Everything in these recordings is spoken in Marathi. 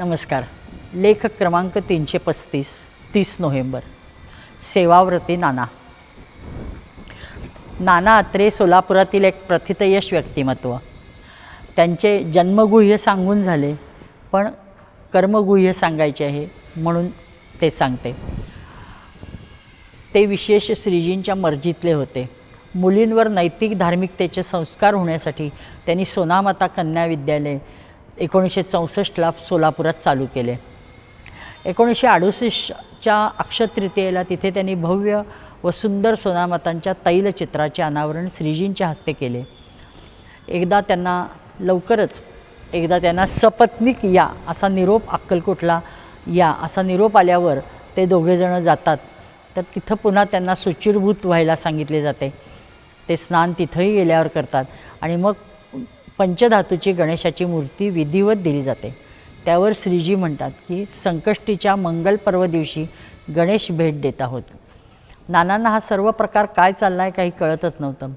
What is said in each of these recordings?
नमस्कार. लेख क्रमांक तीनशे पस्तीस तीस नोव्हेंबर. सेवाव्रती नाना. नाना अत्रे सोलापुरातील एक प्रथितयश व्यक्तिमत्व. त्यांचे जन्मगुह्य सांगून झाले पण कर्मगुह्य सांगायचे आहे म्हणून ते सांगते. ते विशेष श्रीजींच्या मर्जीतले होते. मुलींवर नैतिक धार्मिकतेचे संस्कार होण्यासाठी त्यांनी सोनामाता कन्या विद्यालय एकोणीसशे चौसष्टला सोलापुरात चालू केले. एकोणीसशे अडुसष्टच्या अक्षतृतीयेला तिथे त्यांनी भव्य व सुंदर सोनामातांच्या तैलचित्राचे अनावरण श्रीजींच्या हस्ते केले. एकदा त्यांना लवकरच एकदा त्यांना सपत्निक या असा निरोप अक्कलकोटला या असा निरोप आल्यावर ते दोघेजणं जातात. तर तिथं पुन्हा त्यांना सुचिरभूत व्हायला सांगितले जाते. ते स्नान तिथंही गेल्यावर करतात. आणि मग पंचधातूची गणेशाची मूर्ती विधिवत दिली जाते. त्यावर श्रीजी म्हणतात की संकष्टीच्या मंगल पर्व दिवशी गणेश भेट देत आहोत. नानांना हा सर्व प्रकार काय चालला आहे काही कळतच नव्हतं.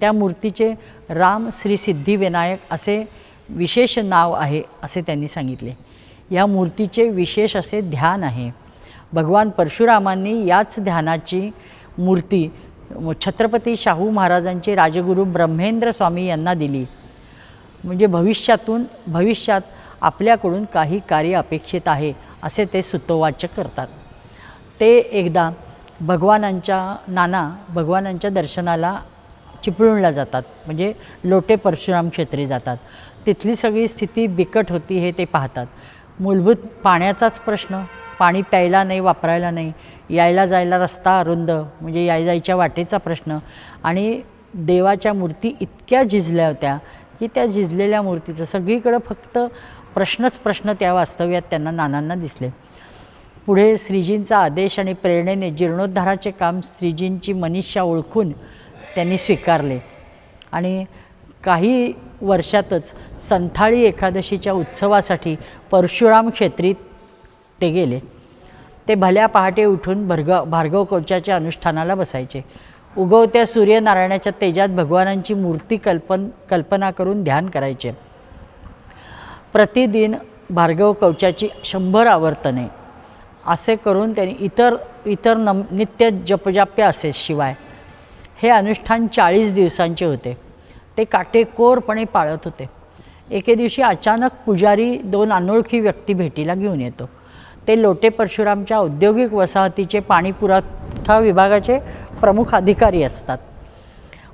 त्या मूर्तीचे राम श्री सिद्धिविनायक असे विशेष नाव आहे असे त्यांनी सांगितले. या मूर्तीचे विशेष असे ध्यान आहे. भगवान परशुरामांनी याच ध्यानाची मूर्ती छत्रपती शाहू महाराजांचे राजगुरू ब्रह्मेंद्र स्वामी यांना दिली. म्हणजे भविष्यातून भविष्यात आपल्याकडून काही कार्य अपेक्षित आहे असे ते सुतोवाच्य करतात. ते एकदा भगवानांच्या नाना भगवानांच्या दर्शनाला चिपळूणला जातात म्हणजे लोटे परशुराम क्षेत्री जातात. तिथली सगळी स्थिती बिकट होती हे ते पाहतात. मूलभूत पाण्याचाच प्रश्न पाणी प्यायला नाही वापरायला नाही यायला जायला रस्ता अरुंद म्हणजे याय जायच्या वाटेचा प्रश्न. आणि देवाच्या मूर्ती इतक्या झिजल्या होत्या ही त्या झिजलेल्या मूर्तीचं. सगळीकडं फक्त प्रश्नच प्रश्न त्या वास्तव्यात त्यांना नानांना दिसले. पुढे श्रीजींचा आदेश आणि प्रेरणेने जीर्णोद्धाराचे काम श्रीजींची मनीषा ओळखून त्यांनी स्वीकारले. आणि काही वर्षातच संथाळी एकादशीच्या उत्सवासाठी परशुराम क्षेत्रीत ते गेले. ते भल्या पहाटे उठून भरग भार्गव कवचाच्या अनुष्ठानाला बसायचे. उगवत्या सूर्यनारायणाच्या तेजात भगवानांची मूर्ती कल्पन कल्पना करून ध्यान करायचे. प्रतिदिन भार्गव कवचाची शंभर आवर्तने असे करून त्यांनी इतर इतर नम नित्य जपजाप्य असे शिवाय. हे अनुष्ठान चाळीस दिवसांचे होते. ते काटेकोरपणे पाळत होते. एके दिवशी अचानक पुजारी दोन अनोळखी व्यक्ती भेटीला घेऊन येतो. ते लोटे परशुरामच्या औद्योगिक वसाहतीचे पाणी पुरवठा विभागाचे प्रमुख अधिकारी असतात.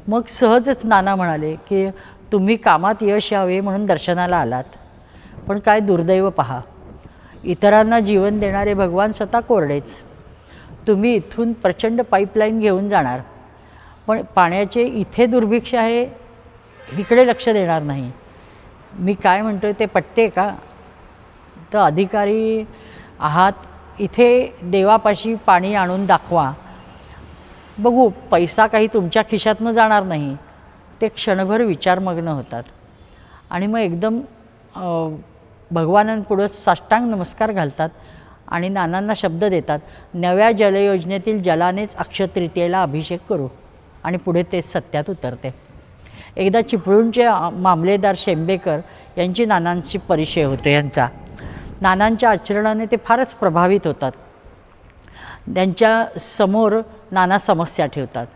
मग सहजच नाना म्हणाले की तुम्ही कामात यश यावे म्हणून दर्शनाला आलात. पण काय दुर्दैव पहा. इतरांना जीवन देणारे भगवान स्वतः कोरडेच. तुम्ही इथून प्रचंड पाईपलाईन घेऊन जाणार. पण पाण्याचे इथे दुर्भिक्ष आहे इकडे लक्ष देणार नाही. मी काय म्हणतो ते पट्टे का? तर अधिकारी आहात इथे देवापाशी पाणी आणून दाखवा. बघू पैसा काही तुमच्या खिशातनं जाणार नाही. ते क्षणभर विचारमग्न होतात. आणि मग एकदम भगवानांपुढं साष्टांग नमस्कार घालतात आणि नानांना शब्द देतात नव्या जलयोजनेतील जलानेच अक्षतृतीयेला अभिषेक करू. आणि पुढे तेच सत्यात उतरते. एकदा चिपळूणचे मामलेदार शेंबेकर यांची नानांशी परिचय होतो यांचा. नानांच्या आचरणाने ते फारच प्रभावित होतात. त्यांच्यासमोर नाना समस्या ठेवतात.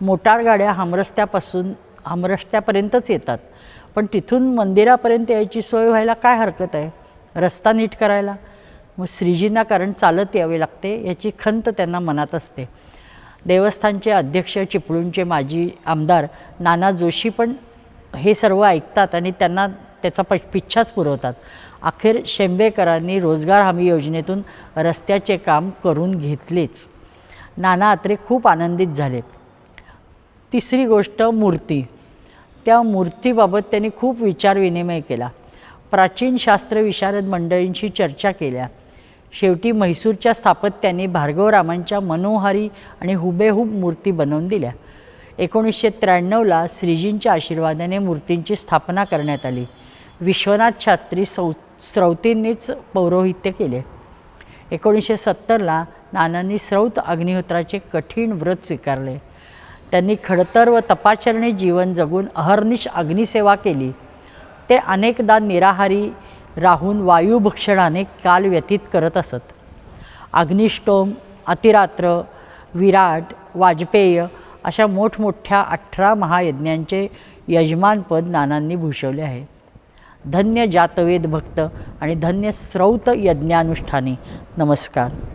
मोटार गाड्या हमरस्त्यापासून हमरस्त्यापर्यंतच येतात. पण तिथून मंदिरापर्यंत यायची सोय व्हायला काय हरकत आहे? रस्ता नीट करायला? मग श्रीजींना कारण चालत यावे लागते याची खंत त्यांना मनात असते. देवस्थानचे अध्यक्ष चिपळूणचे माजी आमदार नाना जोशी पण हे सर्व ऐकतात आणि त्यांना त्याचा प पिच्छाच पुरवतात. अखेर शेंबेकरांनी रोजगार हमी योजनेतून रस्त्याचे काम करून घेतलेच. नाना अत्रे खूप आनंदित झाले. तिसरी गोष्ट मूर्ती. त्या मूर्तीबाबत त्यांनी खूप विचारविनिमय केला. प्राचीन शास्त्र विशारद मंडळींशी चर्चा केल्या. शेवटी म्हैसूरच्या स्थापत्यांनी भार्गवरामांच्या मनोहारी आणि हुबेहूब मूर्ती बनवून दिल्या. एकोणीसशे त्र्याण्णवला श्रीजींच्या आशीर्वादाने मूर्तींची स्थापना करण्यात आली. विश्वनाथ शास्त्री सौ स्रौतींनीच पौरोहित्य केले. एकोणीसशे सत्तरला नानांनी स्रौत अग्निहोत्राचे कठीण व्रत स्वीकारले. त्यांनी खडतर व तपाचरणी जीवन जगून अहर्निश अग्निसेवा केली. ते अनेकदा निराहारी राहून वायुभक्षणाने काल व्यतीत करत असत. अग्निष्टोम अतिरात्र विराट वाजपेय अशा मोठमोठ्या अठरा महायज्ञांचे यजमानपद नानांनी भूषवले आहे. धन्य जातवेद भक्त आणि धन्य स्रौत यज्ञानुष्ठानी. नमस्कार.